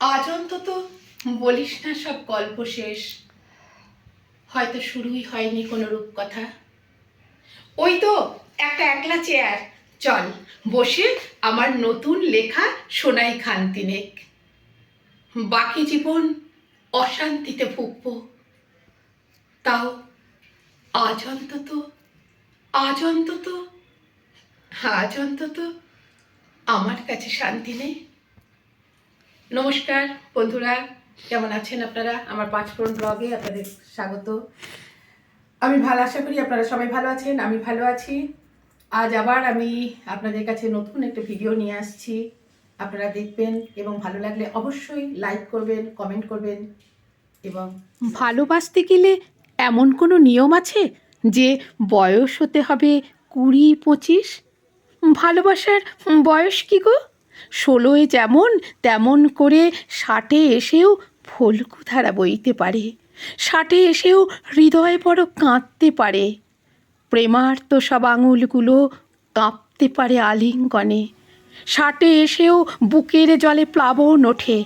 আজ অন্তত বলিস না সব গল্প শেষ। হয়তো শুরুই হয়নি কোনো রূপকথা। ওই তো একটা একলা চেয়ার চল, বসে আমার নতুন লেখা সোনাই খান তিনেক। বাকি জীবন অশান্তিতে ভুগব। তাও আজ অন্তত আজ অন্তত আজ অন্তত আমার কাছে শান্তি নেই। নমস্কার, বন্ধুরা, কেমন আছেন আপনারা? আমার পাঁচফোড়ন ব্লগে আপনাদের স্বাগত। আমি ভালো, আশা করি আপনারা সবাই ভালো আছেন, আমি ভালো আছি। আজ আবার আমি আপনাদের কাছে নতুন একটা ভিডিও নিয়ে আসছি। আপনারা দেখবেন এবং ভালো লাগলে অবশ্যই লাইক করবেন কমেন্ট করবেন এবং ভালোবাসতে গেলে এমন কোনো নিয়ম আছে যে বয়স হতে হবে কুড়ি, পঁচিশ? ভালোবাসার বয়স কি গো? ষোলোয় যেমন, তেমন করে ষাটে এসেও ফলকু ধারা বইতে পারে। ষাটে এসেও হৃদয় বড় কাঁদতে পারে। প্রেমার্ত সব আঙুলগুলো কাঁপতে পারে আলিঙ্গনে। ষাটে এসেও বুকের জলে প্লাবন ওঠে।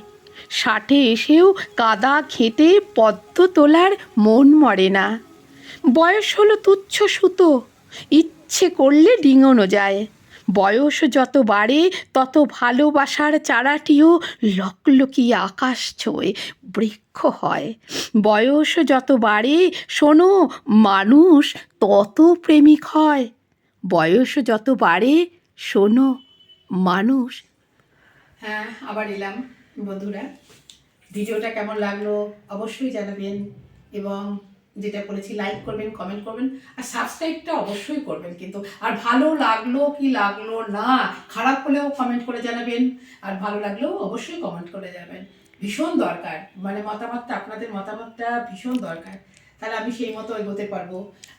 ষাটে এসেও কাদা খেতে পদ্ম তোলার মন মরে না। বয়স হলো তুচ্ছ সুতো। ইচ্ছে করলে ডিঙোনো যায়। বয়স যত বাড়ে, তত ভালোবাসার চারাটিও লকলকিয়ে আকাশ ছোঁয় বৃক্ষ হয়। বয়স যত বাড়ে, শোনো, মানুষ তত প্রেমিক হয়। বয়স যত বাড়ে, শোনো, মানুষ। হ্যাঁ আবার এলাম বন্ধুরা। ভিডিওটা কেমন লাগল অবশ্যই জানাবেন এবং যেটা বলেছি লাইক করবেন কমেন্ট করবেন, আর সাবস্ক্রাইবটা অবশ্যই করবেন কিন্তু। আর ভালো লাগল কি লাগল না, খারাপ হলেও কমেন্ট করে জানাবেন, আর ভালো লাগলেও অবশ্যই কমেন্ট করে যাবেন ভীষণ দরকার মানে মতামতটা, আপনাদের মতামতটা ভীষণ দরকার। তাহলে আমি সেই মতো এগোতে পারব।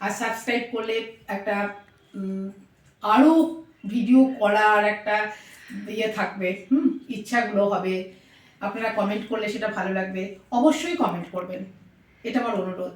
আর সাবস্ক্রাইব করলে একটা আরও ভিডিও করার একটা ইয়ে থাকবে, হুম, ইচ্ছাগুলো হবে। আপনারা কমেন্ট করলে সেটা ভালো লাগবে। অবশ্যই কমেন্ট করবেন। এটা আমার অনুরোধ।